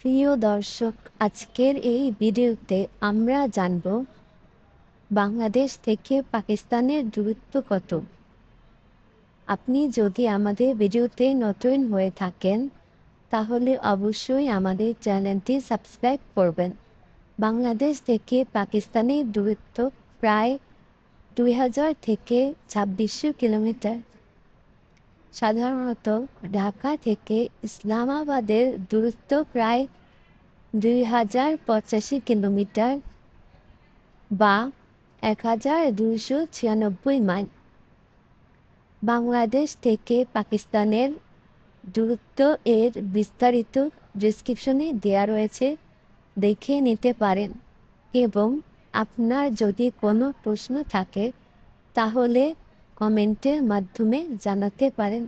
প্রিয় দর্শক, আজকের এই ভিডিওতে আমরা জানব বাংলাদেশ থেকে পাকিস্তানের দূরত্ব কত। আপনি যদি আমাদের ভিডিওতে নতুন হয়ে থাকেন, তাহলে অবশ্যই আমাদের চ্যানেলটি সাবস্ক্রাইব করবেন। বাংলাদেশ থেকে পাকিস্তানের দূরত্ব প্রায় দুই হাজার থেকে ছাব্বিশশো কিলোমিটার। সাধারণত ঢাকা থেকে ইসলামাবাদের দূরত্ব প্রায় দুই হাজার পঁচাশি কিলোমিটার বা এক হাজার দুশো ছিয়ানব্বই মাইল। বাংলাদেশ থেকে পাকিস্তানের দূরত্ব এর বিস্তারিত ডিসক্রিপশনে দেওয়া রয়েছে, দেখে নিতে পারেন। এবং আপনার যদি কোনো প্রশ্ন থাকে, তাহলে কমেন্টের মাধ্যমে জানাতে পারেন।